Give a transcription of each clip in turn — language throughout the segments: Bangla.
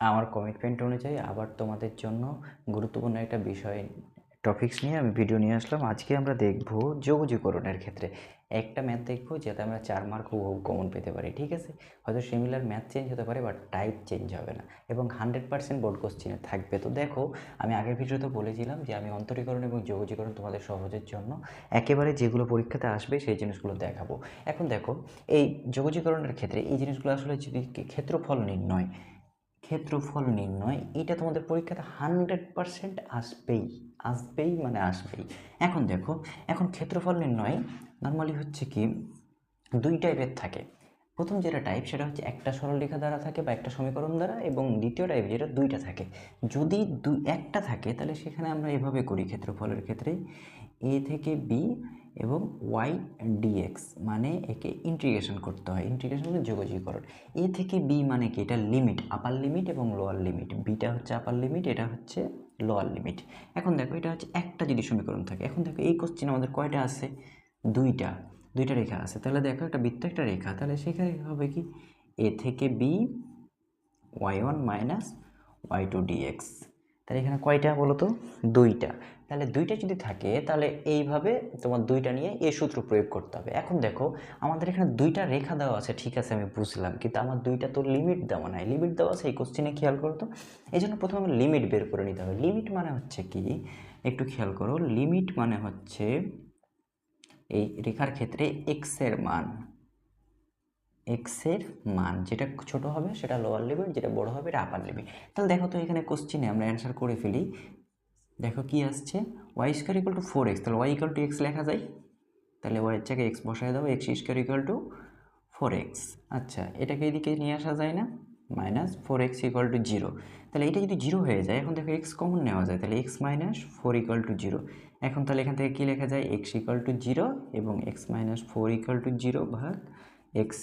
আমার কমিটমেন্ট অনুযায়ী আবার তোমাদের জন্য গুরুত্বপূর্ণ একটা বিষয় টপিকস নিয়ে আমি ভিডিও নিয়ে আসলাম। আজকে আমরা দেখব যোগজীকরণের ক্ষেত্রে। একটা ম্যাথ দেখব যাতে আমরা চার মার্ক হুবহু কমন পেতে পারি, ঠিক আছে? হয়তো সিমিলার ম্যাথ চেঞ্জ হতে পারে বাট টাইপ চেঞ্জ হবে না। এবং হান্ড্রেড পার্সেন্ট বোর্ড কোশ্চেনে থাকবে। তো দেখো, আমি আগের ভিডিওতে বলেছিলাম যে আমি অন্তরীকরণ এবং যোগজীকরণ তোমাদের সহজের জন্য একেবারে যেগুলো পরীক্ষাতে আসবে সেই জিনিসগুলো দেখাবো। এখন দেখো, এই যোগজীকরণের ক্ষেত্রে এই জিনিসগুলো আসলে যদি ক্ষেত্রফল নির্ণয় ক্ষেত্রফল নির্ণয়, এটা তোমাদের পরীক্ষাতে হান্ড্রেড পারসেন্ট আসবেই আসবেই মানে আসবেই। এখন দেখো, এখন ক্ষেত্রফল নির্ণয় নর্মালি হচ্ছে কি, দুই টাইপের থাকে। প্রথম যেটা টাইপ সেটা হচ্ছে একটা সরলরেখা দ্বারা থাকে বা একটা সমীকরণ দ্বারা, এবং দ্বিতীয় টাইপ যেটা দুইটা থাকে। যদি দুই, একটা থাকে, তাহলে সেখানে আমরা এভাবে করি ক্ষেত্রফলের ক্ষেত্রে এ থেকে বি এবং ওয়াই ডিএক্স মানে একে ইন্টিগ্রেশন করতে হয়। ইন্টিগ্রেশন মানে যোগজীকরণ এ থেকে বি মানে কি? এটা লিমিট আপার লিমিট এবং লোয়ার লিমিট বিটা হচ্ছে আপার লিমিট এটা হচ্ছে লোয়ার লিমিট এখন দেখো, এটা হচ্ছে একটা যদি সমীকরণ থাকে, এখন দেখো এই কোশ্চেন আমাদের কয়টা আছে? দুইটা। দুইটা রেখা আছে। তাহলে দেখো একটা বৃত্ত, একটা রেখা। তাহলে সেখানে হবে কি? এ থেকে B Y one minus Y two dx তাহলে এখানে কয়টা বলো তো দুইটা। তাহলে দুইটা যদি থাকে, তাহলে এইভাবে তোমার দুইটা নিয়ে এই সূত্র প্রয়োগ করতে হবে। এখন দেখো, আমাদের এখানে দুইটা রেখা দেওয়া আছে, ঠিক আছে আমি বুঝলাম, কিন্তু আমার দুইটা তো লিমিট দেওয়া নাই। লিমিট দেওয়া আছে, এই কোশ্চেনে খেয়াল করো তো। এই জন্য প্রথমে আমি লিমিট বের করে নিতে হবে। লিমিট মানে হচ্ছে কি? একটু খেয়াল করো লিমিট মানে হচ্ছে এই রেখার ক্ষেত্রে এক্সের মান। এক্সের মান, যেটা ছোট হবে সেটা লোয়ার লিমিট যেটা বড় হবে, এটা আপার লিমিট তাহলে দেখো তো এখানে কোশ্চিনে আমরা অ্যান্সার করে ফেলি। দেখো কি আসছে? Y square equal to four X তাহলে ওয়াই ইকুয়াল টু এক্স লেখা যায়। তাহলে ওয়াইয়ের জায়গায় এক্স বসায় দাও X square equal to four X আচ্ছা এটাকে এদিকে নিয়ে আসা যায় না? Minus four X equal to zero তাহলে এটা যদি জিরো হয়ে যায়, এখন দেখো এক্স কমন নেওয়া যায়, তাহলে X minus four equal to zero এখন তাহলে এখান থেকে কী লেখা যায়? এক্স ইকুয়াল টু জিরো এবং X minus four equal to zero ভাগ এক্স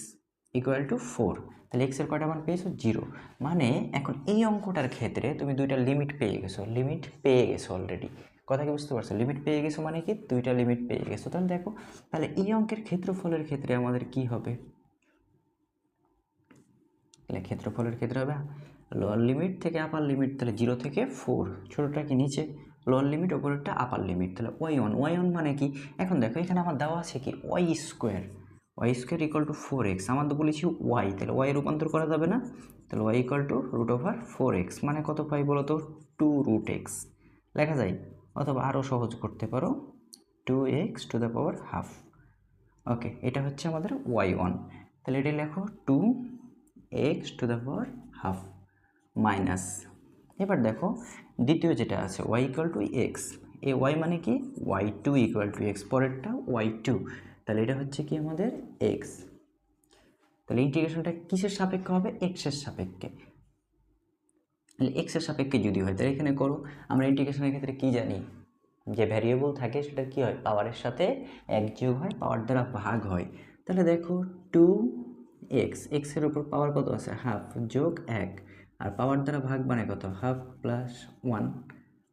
ইকুয়াল টু ফোর তাহলে এক্সের কয়টা মান পেয়েছ? জিরো মানে এখন এই অঙ্কটার ক্ষেত্রে তুমি দুইটা লিমিট পেয়ে গেছো। লিমিট পেয়ে গেছো অলরেডি কথা কি বুঝতে পারছ? লিমিট পেয়ে গেছো মানে কি? দুইটা লিমিট পেয়ে গেছো। তাহলে দেখো, তাহলে এই অঙ্কের ক্ষেত্রফলের ক্ষেত্রে আমাদের কি হবে? তাহলে ক্ষেত্রফলের ক্ষেত্রে হবে লোয়ার লিমিট থেকে আপার লিমিট তাহলে জিরো থেকে ফোর ছোটোটা কি নিচে? লোয়ার লিমিট ওপরেরটা আপার লিমিট তাহলে ওয়াই ওয়ান ওয়াই ওয়ান মানে কি? এখন দেখো, এখানে আমার দেওয়া আছে কি? Y square Y square equal to four X আমার তো বলেছি ওয়াই তাহলে ওয়াই রূপান্তর করা যাবে না, তাহলে Y equal to root over four X মানে কত পাই বলো তো টু রুট এক্স লেখা যায়? অথবা আরও সহজ করতে পারো two X to the power half okay এটা হচ্ছে আমাদের ওয়াই ওয়ান তাহলে এটা লেখো two X to the power half minus এবার দেখো দ্বিতীয় যেটা আছে ওয়াই ইকুয়াল টু এক্স এ ওয়াই মানে কি? Y two equal to X পরেরটা ওয়াই টু তাহলে এটা হচ্ছে কি আমাদের এক্স তাহলে ইন্টিগ্রেশনটা কিসের সাপেক্ষে হবে? এক্সের সাপেক্ষে। তাহলে এক্সের সাপেক্ষে যদি হয়, তাহলে এখানে করো, আমরা ইন্টিগ্রেশনের ক্ষেত্রে কি জানি? যে ভ্যারিয়েবল থাকে, সেটা কি হয়? পাওয়ারের সাথে এক যোগ হয় পাওয়ার দ্বারা ভাগ হয়। তাহলে দেখো টু এক্স এক্সের উপর পাওয়ার কত আছে? হাফ যোগ এক। আর পাওয়ার দ্বারা ভাগ মানে কত? হাফ প্লাস ওয়ান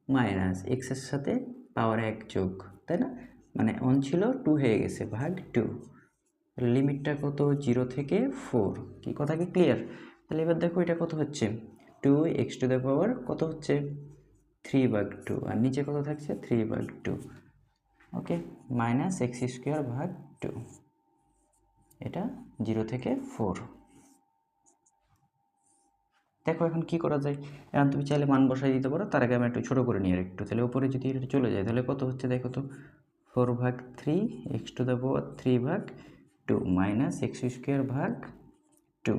মাইনাস এক্সের সাথে পাওয়ার এক যোগ, তাই না? মানে ওয়ান ছিল টু হয়ে গেছে ভাগ টু লিমিটটা কত? জিরো থেকে ফোর কি কথা কি ক্লিয়ার তাহলে এবার দেখো এটা কত হচ্ছে? Two X to the power কত হচ্ছে? থ্রি ভাগ টু আর নিচে কত থাকছে? থ্রি ভাগ two okay minus X square ভাগ টু এটা জিরো থেকে ফোর দেখো এখন কি করা যায়? এখন তুমি চাইলে মান বসাই দিতে পারো। তার আগে আমি একটু ছোটো করে নিয়ে একটু। তাহলে উপরে যদি এটা চলে যায়, তাহলে কত হচ্ছে দেখো তো? ফোর ভাগ three, X to the power three ভাগ টু, মাইনাস এক্স স্কোয়ার ভাগ টু।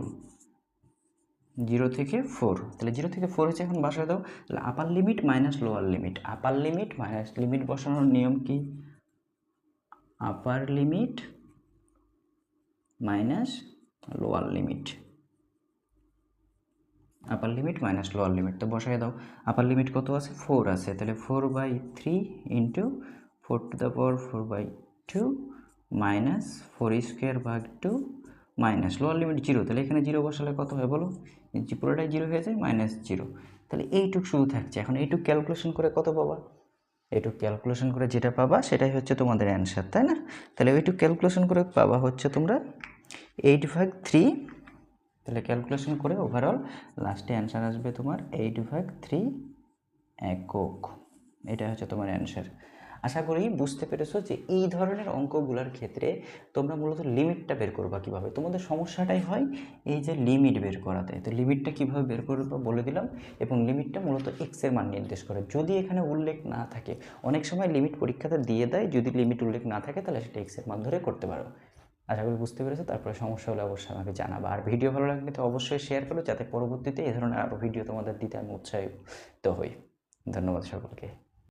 জিরো থেকে ফোর। তাহলে জিরো থেকে ফোর হচ্ছে এখন বসায় দাও। তাহলে upper limit minus lower limit upper limit minus limit বসানোর নিয়ম কি? Upper limit minus lower limit upper limit minus lower limit তো বসায় দাও। আপার লিমিট কত আছে? ফোর আছে। তাহলে four by three into four to the power four by two minus four square ভাগ two minus lower limit zero. তাহলে এখানে জিরো বসালে কত হয় বলো? পুরোটাই জিরো হয়ে যায়, মাইনাস জিরো। তাহলে এইটুক শুধু থাকছে। এখন এইটুক ক্যালকুলেশন করে কত পাবা? এইটুক ক্যালকুলেশন করে যেটা পাবা, সেটাই হচ্ছে তোমাদের অ্যান্সার তাই না? তাহলে ওইটুক ক্যালকুলেশন করে পাবা হচ্ছে তোমরা এইট ভাগ থ্রি তাহলে ক্যালকুলেশন করে ওভারঅল লাস্টে অ্যান্সার আসবে তোমার এইট ভাগ থ্রি একক। এটা হচ্ছে তোমার অ্যান্সার আশা করি বুঝতে পেরেছ যে এই ধরনের অঙ্কগুলোর ক্ষেত্রে তোমরা মূলত লিমিটটা বের করবা কীভাবে। তোমাদের সমস্যাটাই হয় এই যে লিমিট বের করাতে। তো লিমিটটা কীভাবে বের করবা বলে দিলাম এবং লিমিটটা মূলত এক্সের মান নির্দেশ করে। যদি এখানে উল্লেখ না থাকে, অনেক সময় লিমিট পরীক্ষাতে দিয়ে দেয়, যদি লিমিট উল্লেখ না থাকে তাহলে সেটা এক্সের মান ধরে করতে পারো। আশা করি বুঝতে পেরেছ, তারপরে সমস্যা হলে অবশ্যই আমাকে জানাবা। আর ভিডিও ভালো লাগলে তো অবশ্যই শেয়ার করো, যাতে পরবর্তীতে এই ধরনের আরও ভিডিও তোমাদের দিতে আমি উৎসাহিত হই। ধন্যবাদ সকলকে।